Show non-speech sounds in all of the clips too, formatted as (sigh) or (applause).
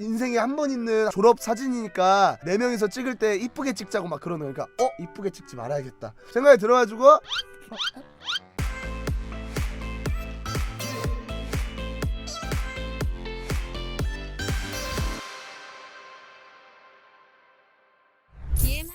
인생에 한 번 있는 졸업 사진이니까 네 명이서 찍을 때 이쁘게 찍자고 막 그러는 거니까 어? 이쁘게 찍지 말아야겠다. 생각이 들어가지고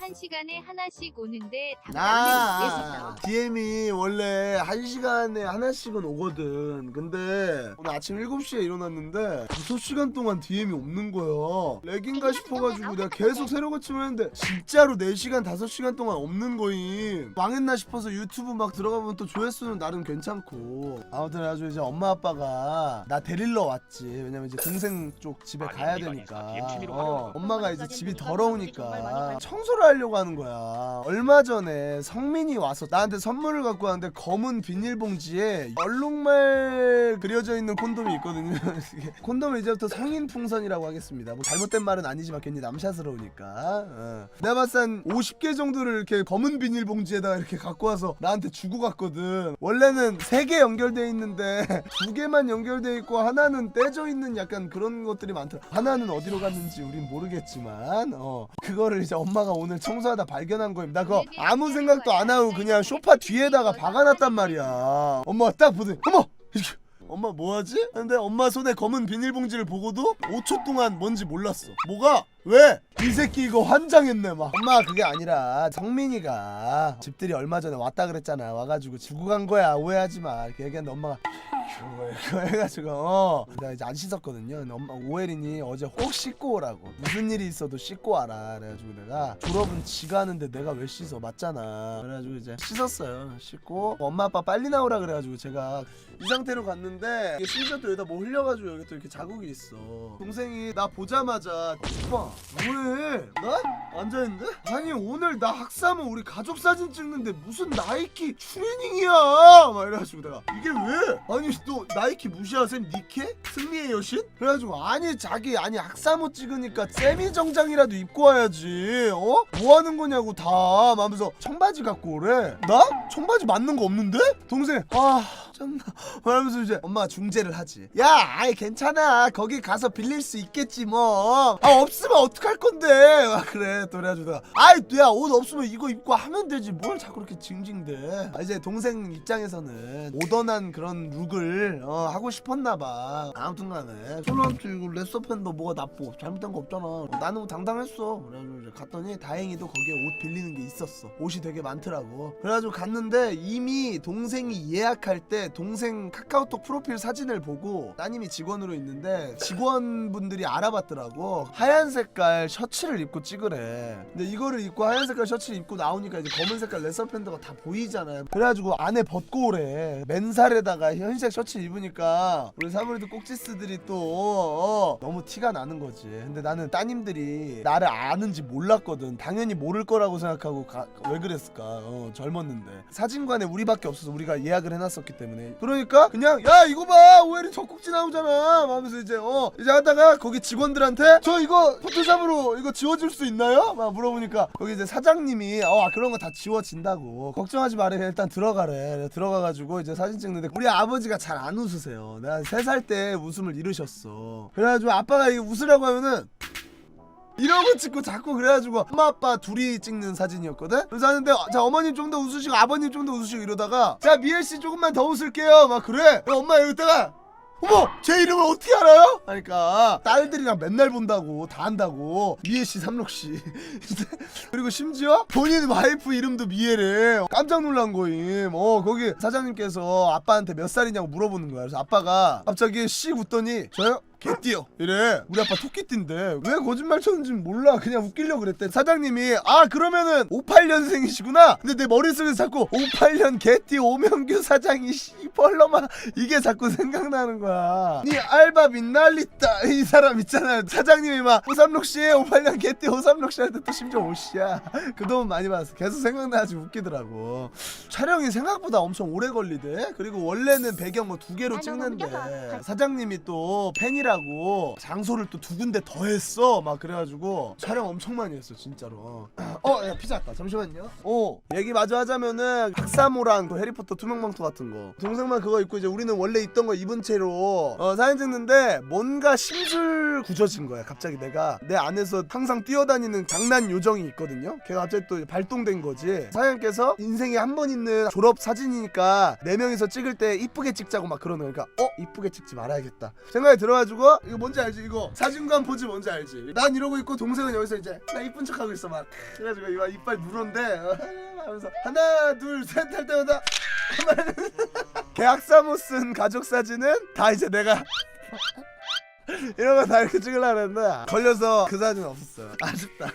한 시간에 하나씩 오는데 못해서 아, DM이 원래 한 시간에 하나씩은 오거든. 근데 오늘 아침 7시에 일어났는데 5시간 동안 DM이 없는 거야. 렉인가 싶어가지고 내가 계속 새로 고침을 했는데 진짜로 4시간, 5시간 동안 없는 거임. 망했나 싶어서 유튜브 막 들어가면 또 조회수는 나름 괜찮고. 아무튼 그래가지고 이제 엄마 아빠가 나 데리러 왔지. 왜냐면 이제 동생 쪽 집에 아니, 가야 되니까. 어. 엄마가 이제 집이 더러우니까 청소를 하려고 하는 거야. 얼마 전에 성민이 와서 나한테 선물을 갖고 왔는데 검은 비닐봉지에 얼룩말 그려져 있는 콘돔이 있거든요. (laughs) 콘돔을 이제부터 성인 풍선이라고 하겠습니다. 뭐 잘못된 말은 아니지만 괜히 남샷스러우니까. 어. 내가 봤을 땐 50개 정도를 이렇게 검은 비닐봉지에다가 이렇게 갖고 와서 나한테 주고 갔거든. 원래는 3개 연결돼 있는데 (laughs) 두 개만 연결돼 있고 하나는 떼져 있는 약간 그런 것들이 많더라. 하나는 어디로 갔는지 우린 모르겠지만 어 그거를 이제 엄마가 오늘 청소하다 발견한 거임. 나 그거 아무 생각도 안 하고 그냥 소파 뒤에다가 박아놨단 말이야. 엄마가 딱 보더니 어머 이렇게 (laughs) 엄마 뭐하지? 근데 엄마 손에 검은 비닐봉지를 보고도 5초 동안 뭔지 몰랐어. 뭐가? 왜? 이 새끼 이거 환장했네 막. 엄마 그게 아니라 성민이가 집들이 얼마 전에 왔다 그랬잖아. 와가지고 주고 간 거야. 오해하지 마. 이렇게 얘기했는데 엄마가 그거 해가지고 (laughs) 어 내가 이제 안 씻었거든요. 엄마 오해린이 어제 꼭 씻고 오라고. 무슨 일이 있어도 씻고 와라. 그래가지고 내가 졸업은 지가 하는데 내가 왜 씻어? 맞잖아. 그래가지고 이제 씻었어요. 씻고 엄마 아빠 빨리 나오라 그래가지고 제가 이 상태로 갔는데 이게 심지어 또 여기다 뭐 흘려가지고 여기 또 이렇게 자국이 있어. 동생이 나 보자마자 오빠 뭐해? 나 앉아있는데? 아니 오늘 나 학사모 우리 가족 사진 찍는데 무슨 나이키 추리닝이야? 막 이래가지고 내가 이게 왜? 아니 너 나이키 무시하셈 니케? 승리의 여신? 그래가지고 아니 자기 아니 학사모 찍으니까 세미 정장이라도 입고 와야지 어? 뭐 하는 거냐고 다 하면서 청바지 갖고 오래 나? 청바지 맞는 거 없는데? 동생 아 짠나. 말하면서 (laughs) 이제 엄마가 중재를 하지. 야 아이 괜찮아. 거기 가서 빌릴 수 있겠지 뭐 아 없으면 어떡할 건데. 막 그래 내가. 아이 야 옷 없으면 이거 입고 하면 되지. 뭘 자꾸 그렇게 징징대. 아, 이제 동생 입장에서는 모던한 그런 룩을 어, 하고 싶었나 봐. 아무튼 간에. 솔로한테 이거 레서팬도 뭐가 나빠 잘못된 거 없잖아. 나는 뭐 당당했어. 그래가지고 이제 갔더니 다행히도 거기에 옷 빌리는 게 있었어. 옷이 되게 많더라고. 그래가지고 갔는데 이미 동생이 예약할 때 동생 카카오톡 프로필 사진을 보고 따님이 직원으로 있는데 직원분들이 알아봤더라고. 하얀 색깔 셔츠를 입고 찍으래. 근데 이거를 입고 하얀 색깔 셔츠를 입고 나오니까 이제 검은 색깔 레서팬더가 다 보이잖아요. 그래가지고 안에 벗고 오래. 맨살에다가 흰색 셔츠 입으니까 우리 사무리도 꼭지스들이 또 어, 너무 티가 나는 거지. 근데 나는 따님들이 나를 아는지 몰랐거든. 당연히 모를 거라고 생각하고 가- 왜 그랬을까? 어, 젊었는데. 사진관에 우리밖에 없어서 우리가 예약을 해놨었기 때문에 그러니까 그냥 야 이거 봐! 오해리 젖꼭지 나오잖아. 하면서 이제 어 이제 하다가 거기 직원들한테 저 이거 포토샵으로 이거 지워줄 수 있나요? 막 물어보니까 거기 이제 사장님이 어 그런 거 다 지워진다고. 걱정하지 말래 일단 들어가래. 들어가가지고 이제 사진 찍는데 우리 아버지가 잘 안 웃으세요. 내가 세 살 때 웃음을 잃으셨어. 그래가지고 아빠가 이거 웃으라고 하면은 이러고 찍고 자꾸 그래가지고 엄마 아빠 둘이 찍는 사진이었거든? 그래서 하는데 어, 자 어머님 좀 더 웃으시고 아버님 좀 더 웃으시고 이러다가 자 미엘씨 조금만 더 웃을게요. 막 그래. 엄마 여기다가 어머 제 이름을 어떻게 알아요? 하니까 딸들이랑 맨날 본다고 다 안다고. 미애씨 삼록씨. (laughs) 그리고 심지어 본인 와이프 이름도 미애래. 깜짝 놀란 거임. 어 거기 사장님께서 아빠한테 몇 살이냐고 물어보는 거야. 그래서 아빠가 갑자기 씩 웃더니 저요? 개띠요 이래. 우리 아빠 토끼띠인데 왜 거짓말 쳤는지 몰라. 그냥 웃기려고 그랬대. 사장님이 아 그러면은 58년생이시구나. 근데 내 머릿속에서 자꾸 58년 개띠 오명규 사장이 씨벌러마. 이게 자꾸 생각나는 거야. 니 알바 빛날리다 이 사람 있잖아요. 사장님이 막 오삼록씨 58년 개띠 오삼록씨 할 때 또 심지어 오씨야. 그동안 많이 봤어. 계속 생각나가지고 웃기더라고. 촬영이 생각보다 엄청 오래 걸리대. 그리고 원래는 배경 뭐 두 개로 찍는데. 사장님이 또 팬이라 촬영하려고 장소를 또 두 군데 더 했어. 막 그래가지고 촬영 엄청 많이 했어 진짜로. (clears throat) 어 야 피자 왔다. 잠시만요. 어 얘기 마저 하자면은 박사모랑 그 해리포터 투명망토 같은 거. 동생만 그거 입고 이제 우리는 원래 있던 거 입은 채로 어, 사진 찍는데 뭔가 심술 굳어진 거야 갑자기 내가. 내 안에서 항상 뛰어다니는 장난 요정이 있거든요. 걔가 갑자기 또 발동된 거지. 사장님께서 인생에 한 번 있는 졸업 사진이니까 네 명이서 찍을 때 이쁘게 찍자고 막 그러는 거니까 어 이쁘게 찍지 말아야겠다. 생각이 들어가지고 이거 뭔지 알지? 이거 사진관 포즈 뭔지 알지? 난 이러고 있고 동생은 여기서 이제 나 이쁜 척하고 있어 막. 그래가지고 이거 이빨 누런데 (laughs) 하면서 하나 둘 셋 할 때마다 (laughs) 계약사무 쓴 가족 사진은 다 이제 내가 (laughs) 이런 거 다 이렇게 찍으려고 했는데 걸려서 그 사진 없었어요. 아쉽다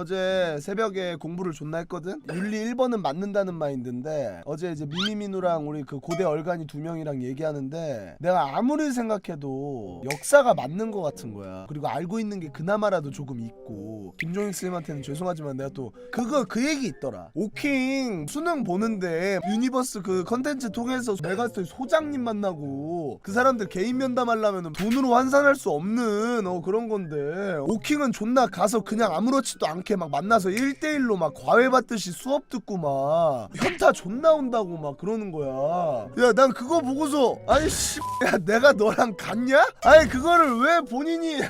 어제 새벽에 공부를 존나 했거든? 윤리 1번은 맞는다는 마인드인데 어제 이제 미미민우랑 우리 그 고대 얼간이 두 명이랑 얘기하는데 내가 아무리 생각해도 역사가 맞는 것 같은 거야. 그리고 알고 있는 게 그나마라도 조금 있고 김종익 쌤한테는 죄송하지만 내가 또 그거 그 얘기 있더라. 오킹 수능 보는데 유니버스 그 컨텐츠 통해서 메가스터 소장님 만나고 그 사람들 개인 면담하려면 돈으로 환산할 수 없는 어 그런 건데. 오킹은 존나 가서 그냥 아무렇지도 않게 막 만나서 1대1로 막 과외 받듯이 수업 듣고 막 현타 존나 온다고 막 그러는 거야 야 난 그거 보고서 아니 씨 야 내가 너랑 같냐? 아니 그거를 왜 본인이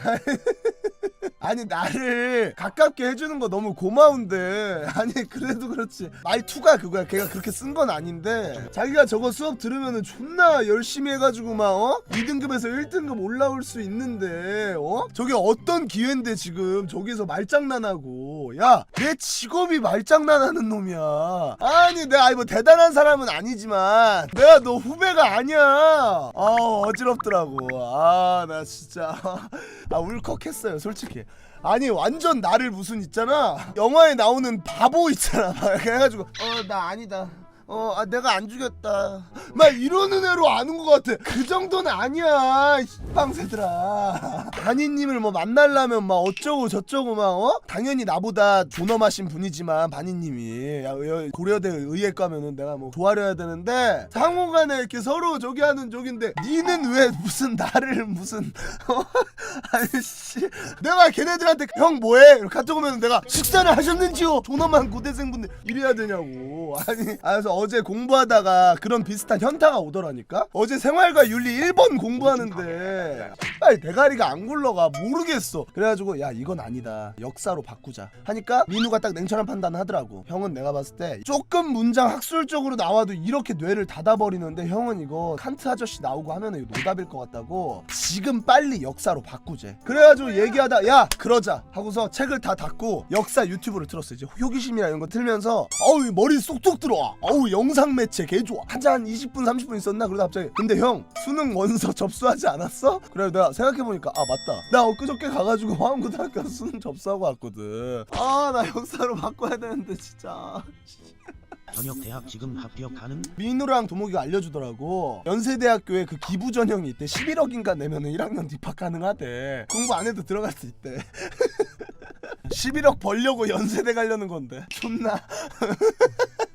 아니 나를 가깝게 해주는 거 너무 고마운데. (laughs) 아니 그래도 그렇지. 말투가 그거야. 걔가 그렇게 쓴 건 아닌데. 자기가 저거 수업 들으면은 존나 열심히 해가지고 막 어? 2등급에서 1등급 올라올 수 있는데 어? 저게 어떤 기회인데 지금 저기서 말장난하고. 야 내 직업이 말장난하는 놈이야. 아니 내가 아니 뭐 대단한 사람은 아니지만 내가 너 후배가 아니야. 아 어지럽더라고. 아 나 진짜. (laughs) 아 울컥했어요 솔직히 아니 완전 나를 무슨 있잖아. 영화에 나오는 바보 있잖아. (laughs) 막 해가지고 어 나 아니다 어 아, 내가 안 죽였다 막 이러는 애로 아는 것 같아 그 정도는 아니야 빵새들아 바니님을 뭐 만나려면 막 어쩌고 저쩌고 막 어? 당연히 나보다 존엄하신 분이지만 바니님이 야, 여- 고려대 의예과면은 내가 뭐 도와려야 되는데 상호간에 이렇게 서로 저기 하는 저긴데 니는 왜 무슨 나를 무슨 어? (laughs) 아니 씨 내가 걔네들한테 형 뭐해? 이렇게 카톡 오면 내가 식사를 하셨는지요? 존엄한 고대생분들 이래야 되냐고 아니 아, 그래서 어제 공부하다가 그런 비슷한 현타가 오더라니까? 어제 생활과 윤리 1번 공부하는데. 아니 대가리가 안 굴러가. 모르겠어. 그래가지고 야 이건 아니다. 역사로 바꾸자. 하니까 민우가 딱 냉철한 판단을 하더라고. 형은 내가 봤을 때 조금 문장 학술적으로 나와도 이렇게 뇌를 닫아버리는데 형은 이거 칸트 아저씨 나오고 하면은 이거 노답일 것 같다고. 지금 빨리 역사로 바꾸재. 그래가지고 얘기하다 야 그러자. 하고서 책을 다 닫고 역사 유튜브를 틀었어. 이제 호기심이나 이런 거 틀면서 어우 머리 쏙쏙 들어와. 어우 영상 매체 개 좋아. 한자 한 20분 30분 있었나? 그러다 갑자기 근데 형 수능 원서 (laughs) 접수하지 않았어? 그래 내가 생각해보니까 아 맞다. 나 엊그저께 가가지고 화암고등학교 수능 접수하고 왔거든. 아 나 역사로 바꿔야 되는데 진짜. 전역 대학 지금 합격 가능? 민우랑 도목이가 알려주더라고. 연세대학교에 그 기부 전형이 있대. 11억인가 내면은 1학년 입학 가능하대. 공부 안 해도 들어갈 수 있대. (laughs) 11억 벌려고 연세대 가려는 건데. 존나 (laughs)